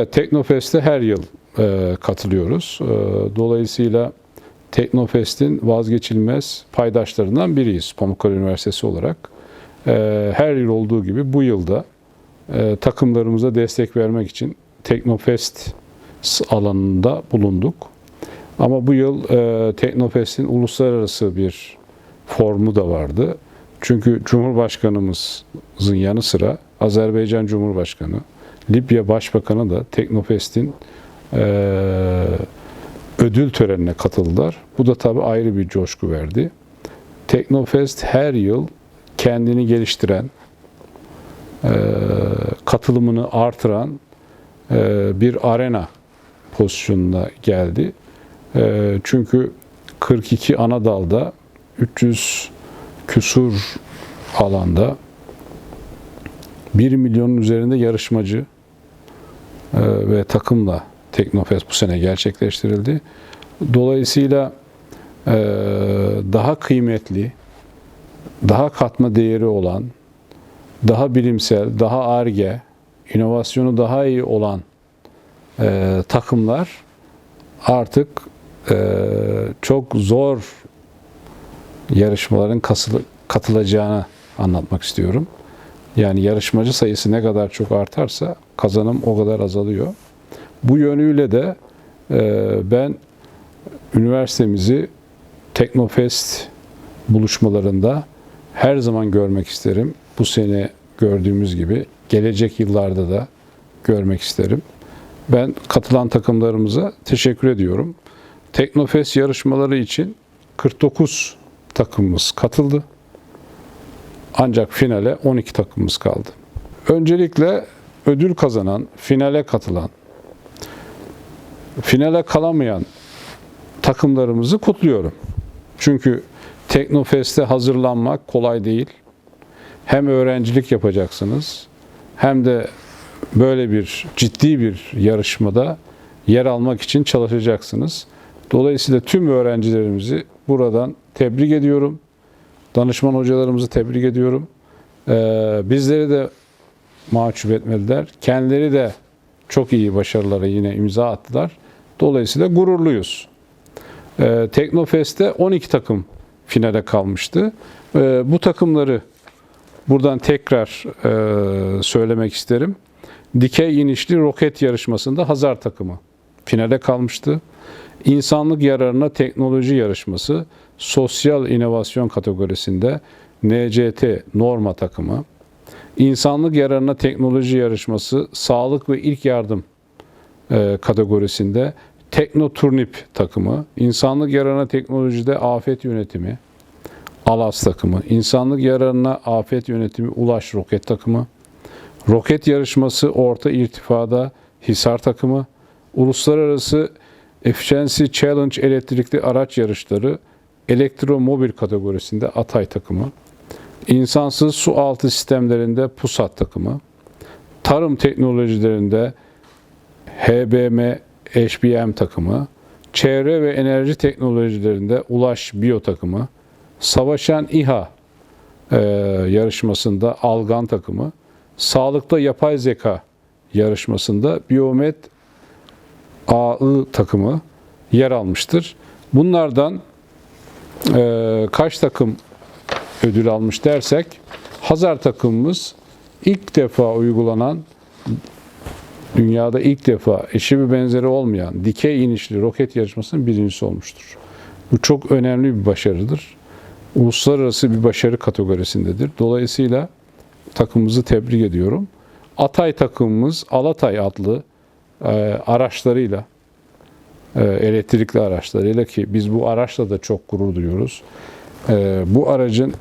Evet, Teknofest'e her yıl e, katılıyoruz. E, dolayısıyla Teknofest'in vazgeçilmez paydaşlarından biriyiz Pamukkale Üniversitesi olarak. E, her yıl olduğu gibi bu yılda e, takımlarımıza destek vermek için Teknofest alanında bulunduk. Ama bu yıl e, Teknofest'in uluslararası bir formu da vardı. Çünkü Cumhurbaşkanımızın yanı sıra Azerbaycan Cumhurbaşkanı, Libya Başbakanı da Teknofest'in e, ödül törenine katıldılar. Bu da tabii ayrı bir coşku verdi. Teknofest her yıl kendini geliştiren, e, katılımını artıran e, bir arena pozisyonuna geldi. E, çünkü 42 ana dalda 300 küsur alanda 1 milyonun üzerinde yarışmacı ve takımla Teknofest bu sene gerçekleştirildi. Dolayısıyla e, daha kıymetli, daha katma değeri olan, daha bilimsel, daha arge, inovasyonu daha iyi olan e, takımlar artık çok zor yarışmaların katılacağını anlatmak istiyorum. Yani yarışmacı sayısı ne kadar çok artarsa kazanım o kadar azalıyor. Bu yönüyle de e, ben üniversitemizi Teknofest buluşmalarında her zaman görmek isterim. Bu sene gördüğümüz gibi gelecek yıllarda da görmek isterim. Ben katılan takımlarımıza teşekkür ediyorum. Teknofest yarışmaları için 49 takımımız katıldı. Ancak finale 12 takımımız kaldı. Öncelikle ödül kazanan, finale katılan, finale kalamayan takımlarımızı kutluyorum. Çünkü Teknofest'e hazırlanmak kolay değil. Hem öğrencilik yapacaksınız hem de böyle bir ciddi bir yarışmada yer almak için çalışacaksınız. Dolayısıyla tüm öğrencilerimizi buradan tebrik ediyorum. Danışman hocalarımızı tebrik ediyorum. Ee, bizleri de mahcup etmediler. Kendileri de çok iyi başarılara yine imza attılar. Dolayısıyla gururluyuz. Ee, Teknofest'te 12 takım finale kalmıştı. Ee, bu takımları buradan tekrar e, söylemek isterim. Dikey inişli roket yarışmasında Hazar takımı finale kalmıştı. İnsanlık yararına teknoloji yarışması sosyal inovasyon kategorisinde NCT Norma takımı, insanlık yararına teknoloji yarışması sağlık ve ilk yardım e, kategorisinde Teknoturnip takımı, insanlık yararına teknolojide afet yönetimi, Alas takımı, insanlık yararına afet yönetimi Ulaş roket takımı, roket yarışması orta irtifada Hisar takımı, uluslararası Efficiency Challenge elektrikli araç yarışları elektromobil kategorisinde Atay takımı, insansız su altı sistemlerinde PUSAT takımı, tarım teknolojilerinde HBM HBM takımı, çevre ve enerji teknolojilerinde Ulaş Biyo takımı, Savaşan İHA e, yarışmasında Algan takımı, sağlıkta yapay zeka yarışmasında Biomet AI takımı yer almıştır. Bunlardan e, kaç takım ödül almış dersek Hazar takımımız ilk defa uygulanan dünyada ilk defa eşi bir benzeri olmayan dikey inişli roket yarışmasının birincisi olmuştur. Bu çok önemli bir başarıdır. Uluslararası bir başarı kategorisindedir. Dolayısıyla takımımızı tebrik ediyorum. Atay takımımız Alatay adlı araçlarıyla e, elektrikli araçlarıyla ki biz bu araçla da çok gurur duyuyoruz. E, bu aracın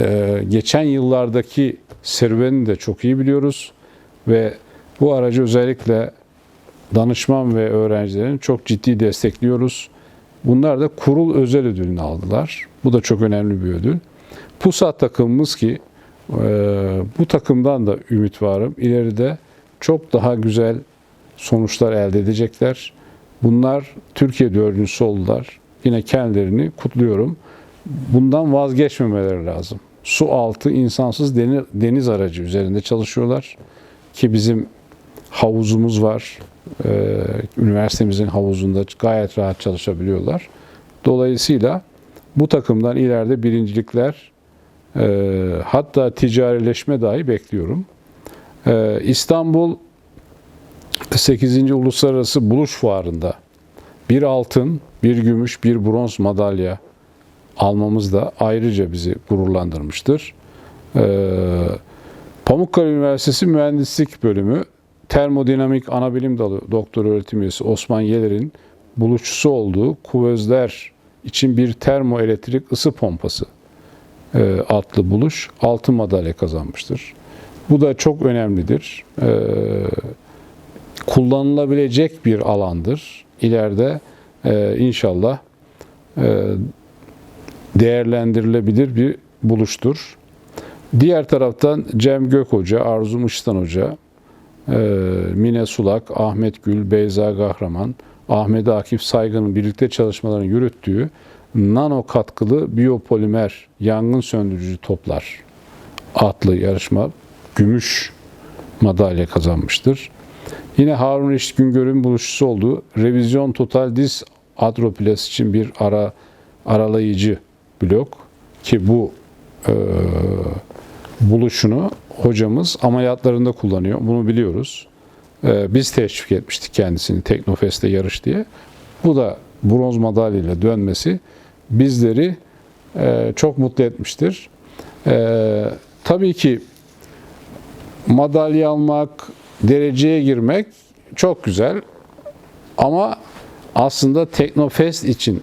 e, geçen yıllardaki serüvenini de çok iyi biliyoruz ve bu aracı özellikle danışman ve öğrencilerin çok ciddi destekliyoruz. Bunlar da kurul özel ödülünü aldılar. Bu da çok önemli bir ödül. PUSAT takımımız ki bu takımdan da ümit varım. İleride çok daha güzel sonuçlar elde edecekler. Bunlar Türkiye dördüncüsü oldular. Yine kendilerini kutluyorum. Bundan vazgeçmemeleri lazım. Su altı insansız deniz aracı üzerinde çalışıyorlar. Ki bizim havuzumuz var. Ee, üniversitemizin havuzunda gayet rahat çalışabiliyorlar. Dolayısıyla bu takımdan ileride birincilikler e, hatta ticarileşme dahi bekliyorum. Ee, İstanbul 8. Uluslararası Buluş Fuarı'nda bir altın, bir gümüş, bir bronz madalya almamız da ayrıca bizi gururlandırmıştır. Ee, Pamukkale Üniversitesi Mühendislik Bölümü Termodinamik Anabilim Dalı Doktor Öğretim Üyesi Osman Yeler'in buluşçusu olduğu kuvözler için bir termoelektrik ısı pompası e, adlı buluş altın madalya kazanmıştır. Bu da çok önemlidir. Ee, kullanılabilecek bir alandır. İleride e, inşallah e, değerlendirilebilir bir buluştur. Diğer taraftan Cem Gök Hoca, Arzu Mıştan Hoca, e, Mine Sulak, Ahmet Gül, Beyza Kahraman, Ahmet Akif Saygın'ın birlikte çalışmalarını yürüttüğü nano katkılı biyopolimer yangın söndürücü toplar adlı yarışma gümüş madalya kazanmıştır. Yine Harun Reşit Güngör'ün buluşçusu olduğu revizyon total dis adroplas için bir ara aralayıcı blok ki bu e, buluşunu hocamız ameliyatlarında kullanıyor. Bunu biliyoruz. E, biz teşvik etmiştik kendisini Teknofest'te yarış diye. Bu da bronz madalyayla dönmesi bizleri e, çok mutlu etmiştir. E, tabii ki madalya almak, dereceye girmek çok güzel. Ama aslında Teknofest için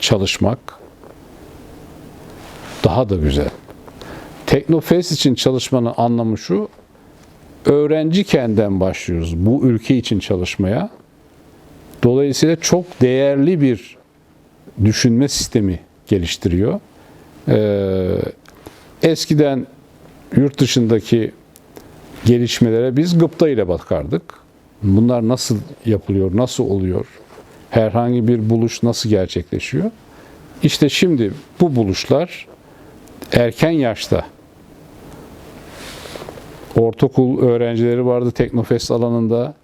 çalışmak daha da güzel. Teknofest için çalışmanın anlamı şu, öğrencikenden başlıyoruz bu ülke için çalışmaya. Dolayısıyla çok değerli bir düşünme sistemi geliştiriyor. Ee, eskiden yurt dışındaki gelişmelere biz gıpta ile bakardık. Bunlar nasıl yapılıyor, nasıl oluyor? Herhangi bir buluş nasıl gerçekleşiyor? İşte şimdi bu buluşlar erken yaşta ortaokul öğrencileri vardı Teknofest alanında,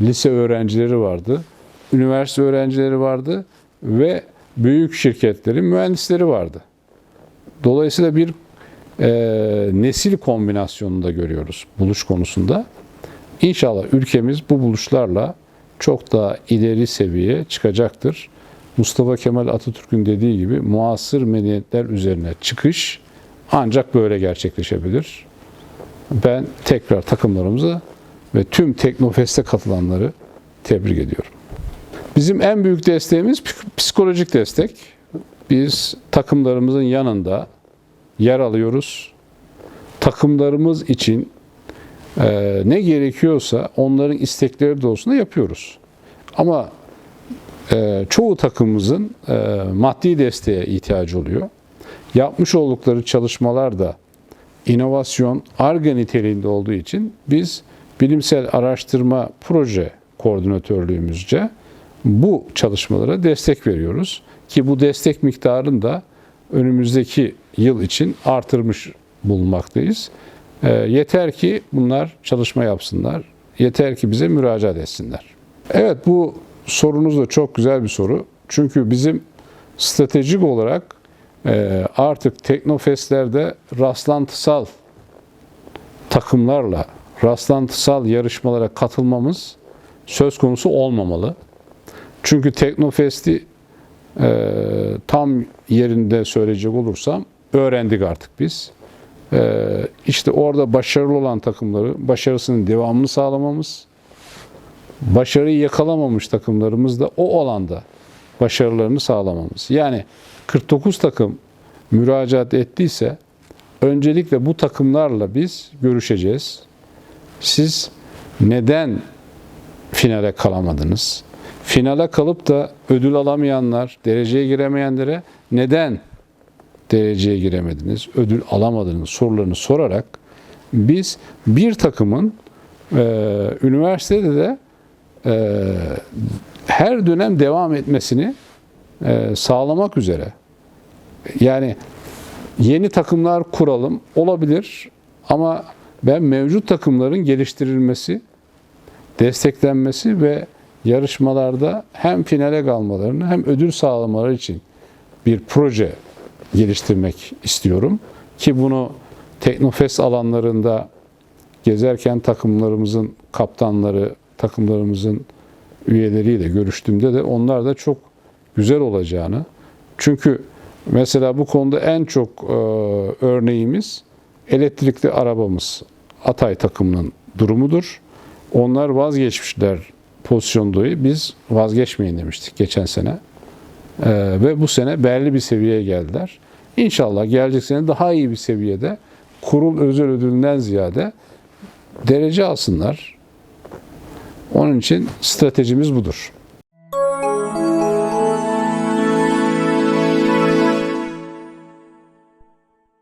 lise öğrencileri vardı, üniversite öğrencileri vardı ve büyük şirketlerin mühendisleri vardı. Dolayısıyla bir e, nesil kombinasyonunda görüyoruz buluş konusunda. İnşallah ülkemiz bu buluşlarla çok daha ileri seviyeye çıkacaktır. Mustafa Kemal Atatürk'ün dediği gibi muasır medeniyetler üzerine çıkış ancak böyle gerçekleşebilir. Ben tekrar takımlarımızı ve tüm Teknofest'e katılanları tebrik ediyorum. Bizim en büyük desteğimiz psikolojik destek. Biz takımlarımızın yanında yer alıyoruz. Takımlarımız için e, ne gerekiyorsa onların istekleri doğrultusunda yapıyoruz. Ama e, çoğu takımımızın e, maddi desteğe ihtiyacı oluyor. Yapmış oldukları çalışmalar da inovasyon, ARGE niteliğinde olduğu için biz bilimsel araştırma proje koordinatörlüğümüzce bu çalışmalara destek veriyoruz. Ki bu destek miktarını da önümüzdeki yıl için artırmış bulunmaktayız. E, yeter ki bunlar çalışma yapsınlar. Yeter ki bize müracaat etsinler. Evet bu sorunuz da çok güzel bir soru. Çünkü bizim stratejik olarak e, artık teknofestlerde rastlantısal takımlarla rastlantısal yarışmalara katılmamız söz konusu olmamalı. Çünkü Teknofest'i e, tam yerinde söyleyecek olursam öğrendik artık biz. E, işte orada başarılı olan takımları başarısının devamını sağlamamız, başarıyı yakalamamış takımlarımız da o alanda başarılarını sağlamamız. Yani 49 takım müracaat ettiyse öncelikle bu takımlarla biz görüşeceğiz. Siz neden finale kalamadınız? Finale kalıp da ödül alamayanlar, dereceye giremeyenlere neden dereceye giremediniz, ödül alamadınız sorularını sorarak biz bir takımın e, üniversitede de e, her dönem devam etmesini e, sağlamak üzere. Yani yeni takımlar kuralım olabilir ama ben mevcut takımların geliştirilmesi desteklenmesi ve yarışmalarda hem finale kalmalarını hem ödül sağlamaları için bir proje geliştirmek istiyorum. Ki bunu Teknofest alanlarında gezerken takımlarımızın kaptanları, takımlarımızın üyeleriyle görüştüğümde de onlar da çok güzel olacağını. Çünkü mesela bu konuda en çok e, örneğimiz elektrikli arabamız Atay takımının durumudur. Onlar vazgeçmişler pozisyon dolayı. Biz vazgeçmeyin demiştik geçen sene. E, ve bu sene belli bir seviyeye geldiler. İnşallah gelecek sene daha iyi bir seviyede kurul özel ödülünden ziyade derece alsınlar. Onun için stratejimiz budur.